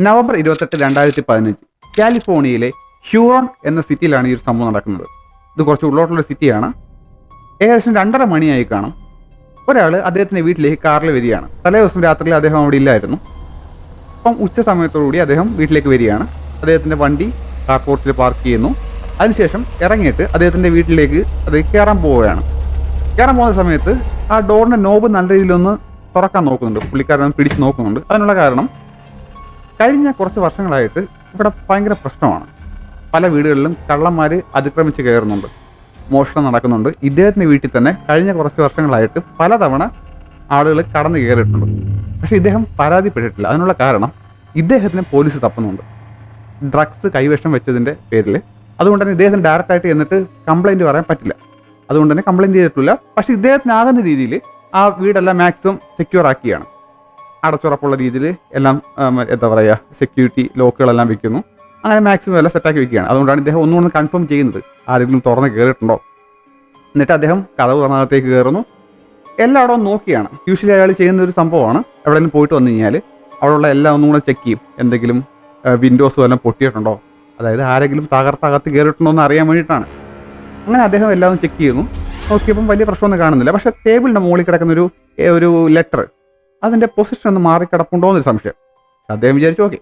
November ഇരുപത്തെട്ട് രണ്ടായിരത്തി പതിനഞ്ച് കാലിഫോർണിയയിലെ ഹ്യൂറോൺ എന്ന സിറ്റിയിലാണ് ഈ ഒരു സംഭവം നടക്കുന്നത്. ഇത് കുറച്ച് ഉള്ളോട്ടുള്ള സിറ്റിയാണ്. ഏകദേശം രണ്ടര മണിയായി കാണും. ഒരാൾ അദ്ദേഹത്തിന്റെ വീട്ടിലേക്ക് കാറിൽ വരികയാണ്. തലേ ദിവസം രാത്രിയിൽ അദ്ദേഹം അവിടെ ഇല്ലായിരുന്നു. അപ്പം ഉച്ച സമയത്തോടുകൂടി അദ്ദേഹം വീട്ടിലേക്ക് വരികയാണ്. അദ്ദേഹത്തിന്റെ വണ്ടി കാർപോർട്ടിൽ പാർക്ക് ചെയ്യുന്നു. അതിനുശേഷം ഇറങ്ങിയിട്ട് അദ്ദേഹത്തിന്റെ വീട്ടിലേക്ക് അത് കയറാൻ പോവുകയാണ്. കയറാൻ പോകുന്ന സമയത്ത് ആ ഡോറിന്റെ നോബ് നല്ല രീതിയിലൊന്ന് തുറക്കാൻ നോക്കുന്നുണ്ട്. പുള്ളിക്കാരൻ പിടിച്ച് നോക്കുന്നുണ്ട്. അതിനുള്ള കാരണം കഴിഞ്ഞ കുറച്ച് വർഷങ്ങളായിട്ട് ഇവിടെ ഭയങ്കര പ്രശ്നമാണ്. പല വീടുകളിലും കള്ളന്മാർ അതിക്രമിച്ച് കയറുന്നുണ്ട്. മോഷണം നടക്കുന്നുണ്ട്. ഇദ്ദേഹത്തിന്റെ വീട്ടിൽ തന്നെ കഴിഞ്ഞ കുറച്ച് വർഷങ്ങളായിട്ട് പലതവണ ആളുകൾ കടന്നു കയറിയിട്ടുണ്ട്. പക്ഷേ ഇദ്ദേഹം പരാതിപ്പെട്ടിട്ടില്ല. അതിനുള്ള കാരണം ഇദ്ദേഹത്തിന് പോലീസ് തപ്പുന്നുണ്ട്. ഡ്രഗ്സ് കൈവശം വെച്ചതിന്റെ പേരിൽ അതുകൊണ്ട് തന്നെ ഇദ്ദേഹത്തിന് ഡയറക്റ്റായിട്ട് എന്നിട്ട് കംപ്ലൈന്റ് പറയാൻ പറ്റില്ല. അതുകൊണ്ട് തന്നെ കംപ്ലൈന്റ് ചെയ്തിട്ടില്ല. പക്ഷേ ഇദ്ദേഹത്തിനാകുന്ന രീതിയിൽ ആ വീടെല്ലാം മാക്സിമം സെക്യൂർ ആക്കിയാണ്. അടച്ചുറപ്പുള്ള രീതിയിൽ എല്ലാം എന്താ പറയുക സെക്യൂരിറ്റി ലോക്കുകളെല്ലാം വെക്കുന്നു. അങ്ങനെ മാക്സിമം എല്ലാം സെറ്റാക്കി വെക്കുകയാണ്. അതുകൊണ്ടാണ് ഇദ്ദേഹം ഒന്നുകൂടെ കൺഫേം ചെയ്യുന്നത്. ആരെങ്കിലും തുറന്ന് കയറിയിട്ടുണ്ടോ എന്നിട്ട് അദ്ദേഹം കഥവ് തുറന്നകത്തേക്ക് കയറുന്നു. എല്ലായിടവും നോക്കിയാണ്. യൂഷ്വലി അയാൾ ചെയ്യുന്ന ഒരു സംഭവമാണ്. എവിടെയെങ്കിലും പോയിട്ട് വന്നു കഴിഞ്ഞാൽ അവിടെയുള്ള എല്ലാം ഒന്നും കൂടെ ചെക്ക് ചെയ്യും. എന്തെങ്കിലും വിൻഡോസ് വല്ലതും പൊട്ടിയിട്ടുണ്ടോ? അതായത് ആരെങ്കിലും തകർത്തകത്ത് കയറിയിട്ടുണ്ടോ എന്ന് അറിയാൻ വേണ്ടിയിട്ടാണ്. അങ്ങനെ അദ്ദേഹം എല്ലാം ചെക്ക് ചെയ്യുന്നു. നോക്കിയപ്പം വലിയ പ്രശ്നമൊന്നും കാണുന്നില്ല. പക്ഷേ ടേബിളിന്റെ മുകളിൽ കിടക്കുന്ന ഒരു ഒരു ലെറ്റർ അതിന്റെ പൊസിഷൻ ഒന്ന് മാറിക്കിടപ്പുണ്ടോ എന്നൊരു സംശയം. അദ്ദേഹം വിചാരിച്ചു ഓക്കെ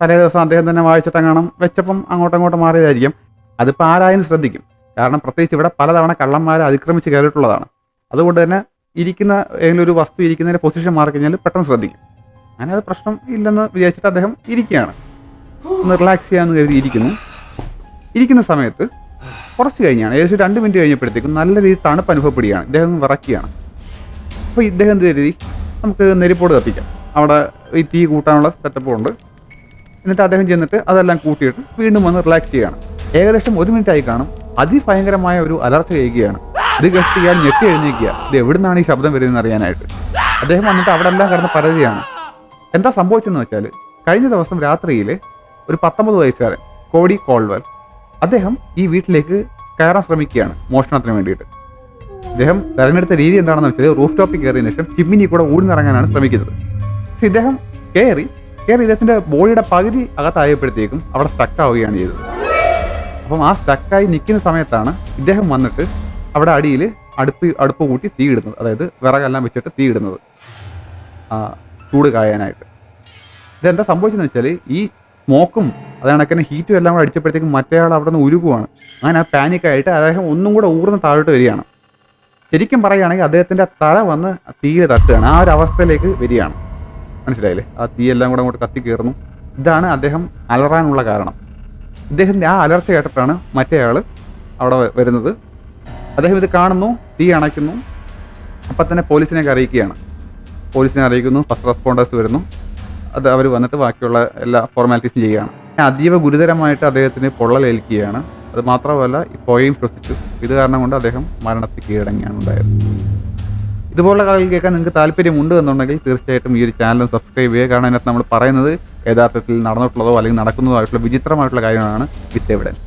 തലേ ദിവസം അദ്ദേഹം തന്നെ വായിച്ചിട്ട് കാണാം വെച്ചപ്പം അങ്ങോട്ടും അങ്ങോട്ടും മാറിയതായിരിക്കും. അതിപ്പോൾ ആരായാലും ശ്രദ്ധിക്കും. കാരണം പ്രത്യേകിച്ച് ഇവിടെ പലതവണ കള്ളന്മാരെ അതിക്രമിച്ച് കയറിയിട്ടുള്ളതാണ്. അതുകൊണ്ട് തന്നെ ഇരിക്കുന്ന ഏതെങ്കിലും ഒരു വസ്തു ഇരിക്കുന്നതിന്റെ പൊസിഷൻ മാറി കഴിഞ്ഞാൽ പെട്ടെന്ന് ശ്രദ്ധിക്കും. അങ്ങനെ അത് പ്രശ്നം ഇല്ലെന്ന് വിചാരിച്ചിട്ട് അദ്ദേഹം ഇരിക്കുകയാണ്. ഒന്ന് റിലാക്സ് ചെയ്യാമെന്ന് കരുതി ഇരിക്കുന്നു. ഇരിക്കുന്ന സമയത്ത് കുറച്ച് കഴിഞ്ഞാണ് ഏകദേശം രണ്ട് മിനിറ്റ് കഴിഞ്ഞപ്പോഴത്തേക്കും നല്ല രീതിയിൽ തണുപ്പ് അനുഭവപ്പെടുകയാണ്. ഇദ്ദേഹം വിറക്കുകയാണ് അപ്പോൾ ഇദ്ദേഹം എന്ത് കരുതി? നമുക്ക് നെരിപ്പോട് കത്തിക്കാം. അവിടെ ഈ തീ കൂട്ടാനുള്ള സെറ്റപ്പ് ഉണ്ട്. എന്നിട്ട് അദ്ദേഹം ചെന്നിട്ട് അതെല്ലാം കൂട്ടിയിട്ട് വീണ്ടും വന്ന് റിലാക്സ് ചെയ്യുകയാണ്. ഏകദേശം ഒരു മിനിറ്റ് ആയി കാണും. അതിഭയങ്കരമായ ഒരു അലർച്ച കഴിക്കുകയാണ് ഇത് കേട്ട് ഞാൻ ഞെട്ടി എഴുന്നേക്കുക ഇത് എവിടുന്നാണ് ഈ ശബ്ദം വരുന്നതെന്ന് അറിയാനായിട്ട്. അദ്ദേഹം വന്നിട്ട് അവിടെ എല്ലാം കിടന്ന് പരതിയാണ്. എന്താ സംഭവിച്ചെന്ന് വെച്ചാൽ കഴിഞ്ഞ ദിവസം രാത്രിയിൽ ഒരു പത്തൊമ്പത് വയസ്സുകാരൻ കോടി കോൾവൽ അദ്ദേഹം ഈ വീട്ടിലേക്ക് കയറാൻ ശ്രമിക്കുകയാണ് മോഷണത്തിന് വേണ്ടിയിട്ട്. ഇദ്ദേഹം തെരഞ്ഞെടുത്ത രീതി എന്താണെന്ന് വെച്ചാൽ റൂഫ് ടോപ്പിൽ കയറിയതിനു ശേഷം ചിമ്മിനി കൂടെ ഊഴ്ന്നിറങ്ങാനാണ് ശ്രമിക്കുന്നത്. പക്ഷെ ഇദ്ദേഹം കയറി കയറി ഇദ്ദേഹത്തിന്റെ ബോഡിയുടെ പകുതി അകത്തായപ്പോഴത്തേക്കും അവിടെ സ്റ്റക്ക് ആവുകയാണ് ചെയ്തത്. അപ്പം ആ സ്റ്റക്കായി നിൽക്കുന്ന സമയത്താണ് ഇദ്ദേഹം വന്നിട്ട് അവിടെ അടിയിൽ അടുപ്പ് അടുപ്പ് കൂട്ടി തീ ഇടുന്നത്. അതായത് വിറകെല്ലാം വെച്ചിട്ട് തീ ഇടുന്നത്. ചൂട് കായാനായിട്ട്. ഇതെന്താ സംഭവിച്ചെന്ന് വെച്ചാൽ ഈ സ്മോക്കും അത് കണക്കിന് ഹീറ്റും എല്ലാം കൂടെ അടിച്ചപ്പോഴത്തേക്കും മറ്റേയാൾ അവിടെ നിന്ന് ഉരുകുവാണ്. അങ്ങനെ ആ പാനിക്കായിട്ട് അദ്ദേഹം ഒന്നും കൂടെ ഊർന്ന് താഴോട്ട് വരികയാണ്. ശരിക്കും പറയുകയാണെങ്കിൽ അദ്ദേഹത്തിന്റെ തല വന്ന് തീയിൽ തട്ടുകയാണ്. ആ ഒരു അവസ്ഥയിലേക്ക് വരികയാണ്. മനസ്സിലായില്ലേ? ആ തീയെല്ലാം കൂടെ അങ്ങോട്ട് കത്തി കയറുന്നു. ഇതാണ് അദ്ദേഹം അലറാനുള്ള കാരണം. ഇദ്ദേഹത്തിന്റെ ആ അലർച്ച കേട്ടിട്ടാണ് മറ്റേയാൾ അവിടെ വരുന്നത്. അദ്ദേഹം ഇത് കാണുന്നു തീ അണയ്ക്കുന്നു. അപ്പം തന്നെ പോലീസിനെ അറിയിക്കുകയാണ്. പോലീസിനെ അറിയിക്കുന്നു ഫസ്റ്റ് റെസ്പോണ്ടേഴ്സ് വരുന്നു. അത് അവർ വന്നിട്ട് ബാക്കിയുള്ള എല്ലാ ഫോർമാലിറ്റീസും ചെയ്യുകയാണ്. അതീവ ഗുരുതരമായിട്ട് അദ്ദേഹത്തിന് പൊള്ളലേൽക്കുകയാണ്. അത് മാത്രമല്ല പുഴയും ശ്വസിച്ചു ഇത് കാരണം കൊണ്ട് അദ്ദേഹം മരണത്തിൽ കീഴടങ്ങിയാണ് ഉണ്ടായത്. ഇതുപോലുള്ള കഥകൾ കേൾക്കാൻ നിങ്ങൾക്ക് താല്പര്യമുണ്ട് എന്നുണ്ടെങ്കിൽ തീർച്ചയായിട്ടും ഈ ഒരു ചാനൽ സബ്സ്ക്രൈബ് ചെയ്യുക. കാരണം അതിനകത്ത് നമ്മൾ പറയുന്നത് യഥാർത്ഥത്തിൽ നടന്നിട്ടുള്ളതോ അല്ലെങ്കിൽ നടക്കുന്നതോ ആയിട്ടുള്ള വിചിത്രമായിട്ടുള്ള കാര്യങ്ങളാണ് വിത്ത് എവിഡൻസ്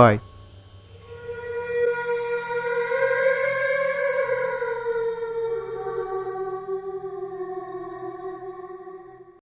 ബൈ